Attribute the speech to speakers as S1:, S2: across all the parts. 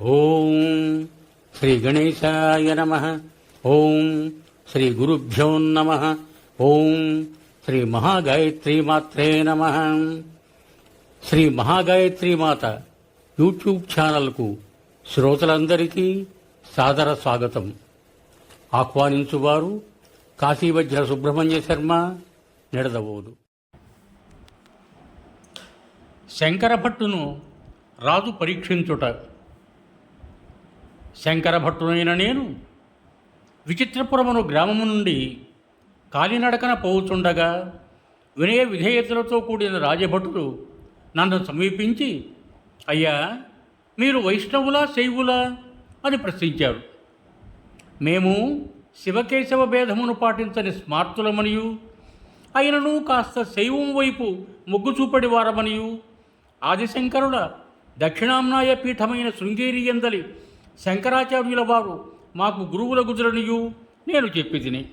S1: ఓం శ్రీ గణేశాయ నమ. ఓం శ్రీ గురుభ్యో నమ. ఓం శ్రీ మహాగాయత్రి మాత్రే నమ. శ్రీ మహాగాయత్రి మాత యూట్యూబ్ ఛానల్కు శ్రోతలందరికీ సాదర స్వాగతం. ఆహ్వానించువారు కాశీవజ్ర సుబ్రహ్మణ్య శర్మ నిడదవోదు. శంకరభట్టును రాజు పరీక్షించుట శంకరభట్టునైన నేను విచిత్రపురమును గ్రామము నుండి కాలినడకన పోవుచుండగా వినయ విధేయతలతో కూడిన రాజభటులు నన్ను సమీపించి అయ్యా మీరు వైష్ణవులా శైవులా? అని ప్రశ్నించారు మేము శివకేశవ భేదమును పాటించని స్మార్తులమనియు అయినను కాస్త శైవం వైపు మొగ్గు చూపడి వారమనియు. ఆదిశంకరుల దక్షిణామ్నాయ పీఠమైన శృంగేరి ఎందలి శంకరాచార్యుల వారు మాకు గురువుల గుజరనియు నేను చెప్పి తిని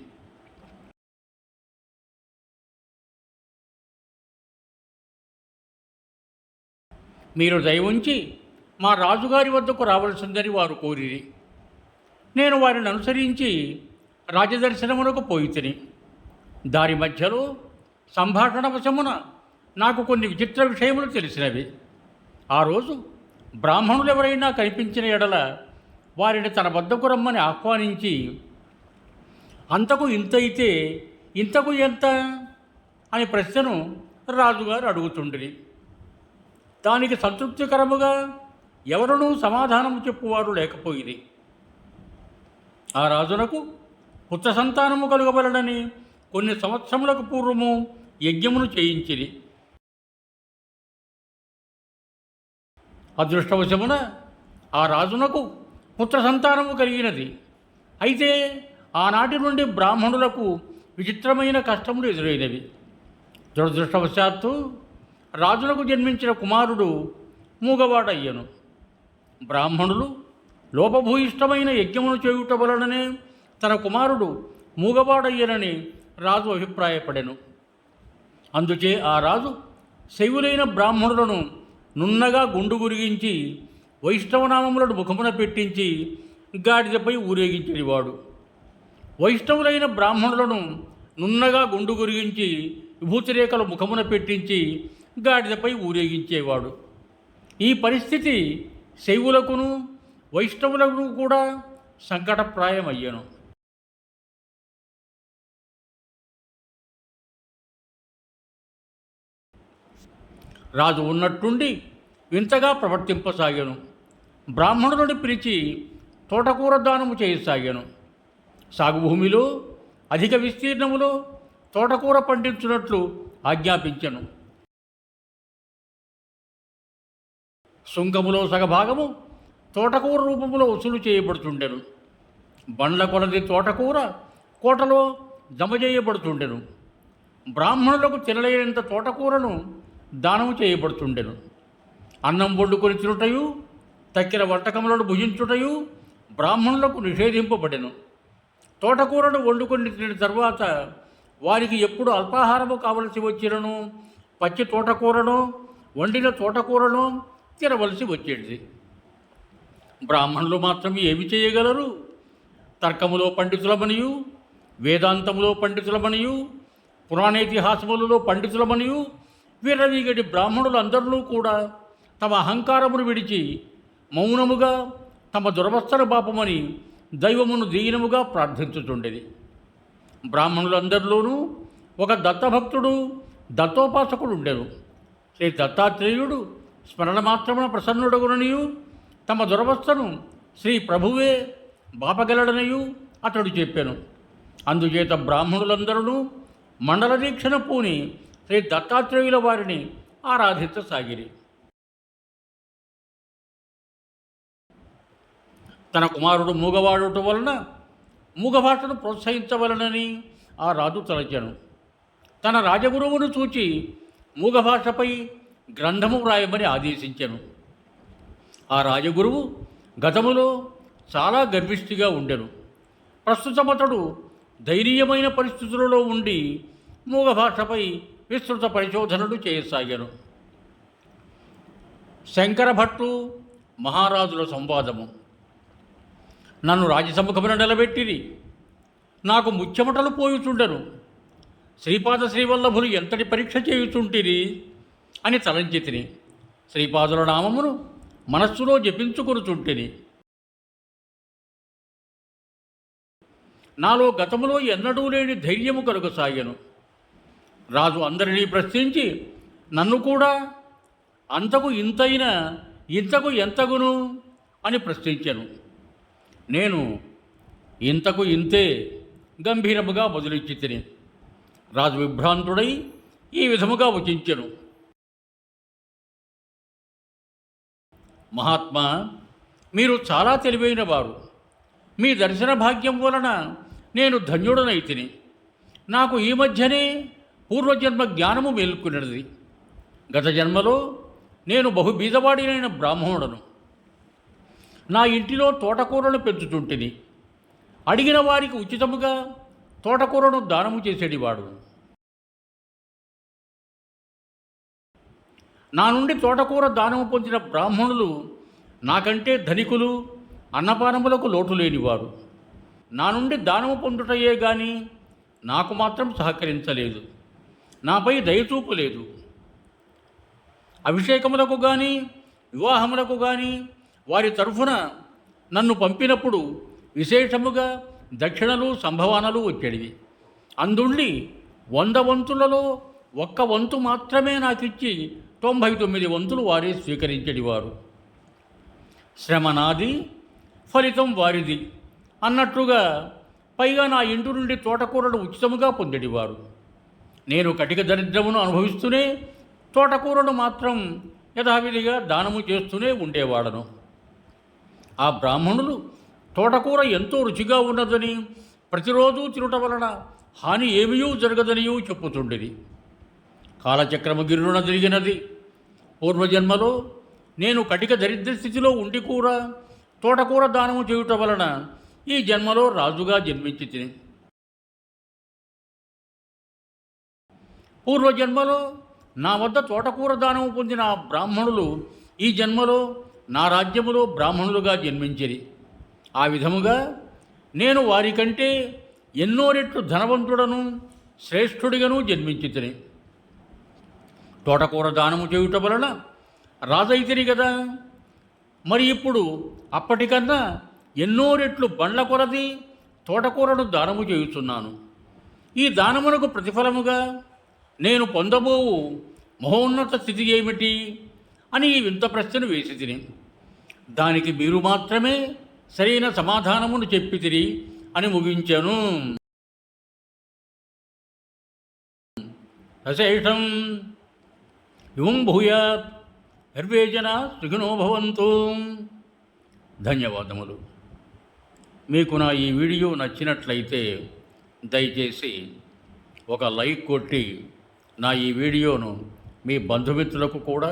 S1: మీరు దయవుంచి మా రాజుగారి వద్దకు రావలసిందని వారు కోరిరి. నేను వారిని అనుసరించి రాజదర్శనమునకు పోయి తిని దారి మధ్యలో సంభాషణ వశమున నాకు కొన్ని విచిత్ర విషయములు తెలిసినవి. ఆ రోజు బ్రాహ్మణులు ఎవరైనా కనిపించిన ఎడల వారిని తన వద్దకు రమ్మని ఆహ్వానించి అంతకు ఇంత అయితే ఇంతకు ఎంత అనే ప్రశ్నను రాజుగారు అడుగుతుండ్రి. దానికి సంతృప్తికరముగా ఎవరునూ సమాధానము చెప్పువారు లేకపోయింది ఆ రాజునకు పుత్ర సంతానము కలుగబలడని కొన్ని సంవత్సరములకు పూర్వము యజ్ఞమును చేయించిరి. అదృష్టవశమున ఆ రాజునకు పుత్ర సంతానము కలిగినది. అయితే ఆనాటి నుండి బ్రాహ్మణులకు విచిత్రమైన కష్టములు ఎదురైనవి. దురదృష్టవశాత్తు రాజులకు జన్మించిన కుమారుడు మూగవాడయ్యను. బ్రాహ్మణులు లోపభూయిష్టమైన యజ్ఞమును చేయుట వలననే తన కుమారుడు మూగవాడయ్యనని రాజు అభిప్రాయపడెను. అందుచే ఆ రాజు శైవులైన బ్రాహ్మణులను నున్నగా గుండు గురిగించి వైష్ణవనామములను ముఖమున పెట్టించి గాడిదపై ఊరేగించేవాడు వైష్ణవులైన బ్రాహ్మణులను నున్నగా గుండు గురిగించి విభూతిరేఖలు ముఖమున పెట్టించి గాడిదపై ఊరేగించేవాడు. ఈ పరిస్థితి శైవులకును వైష్ణవులకు కూడా సంకటప్రాయమయ్యను. రాజు ఉన్నట్టుండి వింతగా ప్రవర్తింపసాగాను. బ్రాహ్మణుడిని పిలిచి తోటకూర దానము చేయసాగాను. సాగు భూమిలో అధిక విస్తీర్ణములో తోటకూర పండించున్నట్లు ఆజ్ఞాపించను. సుంకములో సగభాగము తోటకూర రూపంలో వసూలు చేయబడుతుండెను బండ్ల కొలది తోటకూర కోటలో జమ చేయబడుతుండెను బ్రాహ్మణులకు తినలేనంత తోటకూరను దానము చేయబడుతుండెను అన్నం వండుకొని తినుటయు తక్కిన వంటకములను భుజించుటయు బ్రాహ్మణులకు నిషేధింపబడెను. తోటకూరను వండుకొని తిన తర్వాత వారికి ఎప్పుడు అల్పాహారము కావలసి వచ్చినను పచ్చి తోటకూరను వండిన తోటకూరను తినవలసి వచ్చేది బ్రాహ్మణులు మాత్రం ఏమి చేయగలరు? తర్కములో పండితులమనియు వేదాంతములో పండితులమనియు పురాణేతిహాసములలో పండితులమనియు వీరవీగటి బ్రాహ్మణులందరూ కూడా తమ అహంకారమును విడిచి మౌనముగా తమ దురవస్థను పాపమని దైవమును దీనముగా ప్రార్థించుచుండేది. బ్రాహ్మణులందరిలోనూ ఒక దత్తభక్తుడు దత్తోపాసకుడు ఉండేను శ్రీ దత్తాత్రేయుడు స్మరణ మాత్రమున ప్రసన్నుడగుననియు తమ దురవస్థను శ్రీ ప్రభువే బాపగలడనయు అతడు చెప్పాను. అందుచేత బ్రాహ్మణులందరూ మండల దీక్షను పూని శ్రీ దత్తాత్రేయుల వారిని ఆరాధించసాగిరి. తన కుమారుడు మూగవాడుట వలన మూగభాషను ప్రోత్సహించవలనని ఆ రాజు తలచాను. తన రాజగురువును చూచి మూగభాషపై గ్రంథము వ్రాయమని ఆదేశించాను. ఆ రాజగురువు గతములో చాలా గర్విష్ఠిగా ఉండెను. ప్రస్తుతం అతడు ధైర్యమైన పరిస్థితులలో ఉండి మూగ భాషపై విస్తృత పరిశోధనలు చేయసాగాను. శంకర భట్టు మహారాజుల సంవాదము. నన్ను రాజసముఖమున నిలబెట్టిరి నాకు ముచ్చెమటలు పోయుచుండను. శ్రీపాద శ్రీవల్లభులు ఎంతటి పరీక్ష చేయుచుంటిరి అని తలంచితిని. శ్రీపాదుల నామమును మనస్సులో జపించుకొనుచుంటిని. నాలో గతములో ఎన్నడూ లేని ధైర్యము కలుగసాగాను. రాజు అందరినీ ప్రశ్నించి నన్ను కూడా అంతకు ఇంతైన ఇంతకు ఎంతగును అని ప్రశ్నించాను. నేను ఇంతకు ఇంతే గంభీరముగా బదులిచ్చి తిని రాజు విభ్రాంతుడై ఈ విధముగా వచించెను. మహాత్మా మీరు చాలా తెలివైన వారు. మీ దర్శన భాగ్యం వలన నేను ధన్యుడనైతిని. నాకు ఈ మధ్యనే పూర్వజన్మ జ్ఞానము మేల్కొన్నది. గత జన్మలో నేను బహు బీదవాడినైన బ్రాహ్మణుడను. నా ఇంటిలో తోటకూరను పెంచుతుంటిని. అడిగిన వారికి ఉచితముగా తోటకూరను దానము చేసేటివాడు నా నుండి తోటకూర దానము పొందిన బ్రాహ్మణులు నాకంటే ధనికులు అన్నపానములకు లోటు లేనివారు. నా నుండి దానము పొందుటయే గాని నాకు మాత్రం సహకరించలేదు. నాపై దయచూపు లేదు. అభిషేకములకు కానీ వివాహములకు కానీ వారి తరఫున నన్ను పంపినప్పుడు విశేషముగా దక్షిణలు సంభవానలు వచ్చేవి అందుండి వంద వంతులలో ఒక్క వంతు మాత్రమే నాకిచ్చి తొంభై తొమ్మిది వంతులు వారే స్వీకరించేవారు శ్రమ నాది ఫలితం వారిది అన్నట్లుగా పైగా నా ఇంటి నుండి తోటకూరను ఉచితముగా పొందేటివారు నేను కటిక దరిద్రమును అనుభవిస్తూనే తోటకూరను మాత్రం యథావిధిగా దానము చేస్తూనే ఉండేవాడను. ఆ బ్రాహ్మణులు తోటకూర ఎంతో రుచిగా ఉన్నదని ప్రతిరోజు తినటం వలన హాని ఏమీయూ జరగదనియూ చెప్పుతుండేది. కాలచక్రము గిరున జరిగినది పూర్వజన్మలో నేను కటిక దరిద్ర స్థితిలో ఉండి కూర తోటకూర దానము చేయుట వలన ఈ జన్మలో రాజుగా జన్మించి తిని. పూర్వజన్మలో నా వద్ద తోటకూర దానము పొందిన బ్రాహ్మణులు ఈ జన్మలో నా రాజ్యములో బ్రాహ్మణులుగా జన్మించిరి. ఆ విధముగా నేను వారికంటే ఎన్నో రెట్లు ధనవంతుడను శ్రేష్ఠుడిగాను జన్మించితిని. తోటకూర దానము చేయుట వలన రాజైతిని కదా మరి ఇప్పుడు అప్పటికన్నా ఎన్నో రెట్లు బండ్ల కొలది తోటకూరను దానము చేయుచున్నాను. ఈ దానమునకు ప్రతిఫలముగా నేను పొందబోవు మహోన్నత స్థితి ఏమిటి? అని ఈ వింత ప్రశ్నను వేసి తిని దానికి మీరు మాత్రమే సరైన సమాధానమును చెప్పితిరి అని ముగించాను. అశేషం యువం భూయాత్ సర్వే జన సుఖినో భవంతు. ధన్యవాదములు. మీకు నా ఈ వీడియో నచ్చినట్లయితే దయచేసి ఒక లైక్ కొట్టి నా ఈ వీడియోను మీ బంధుమిత్రులకు కూడా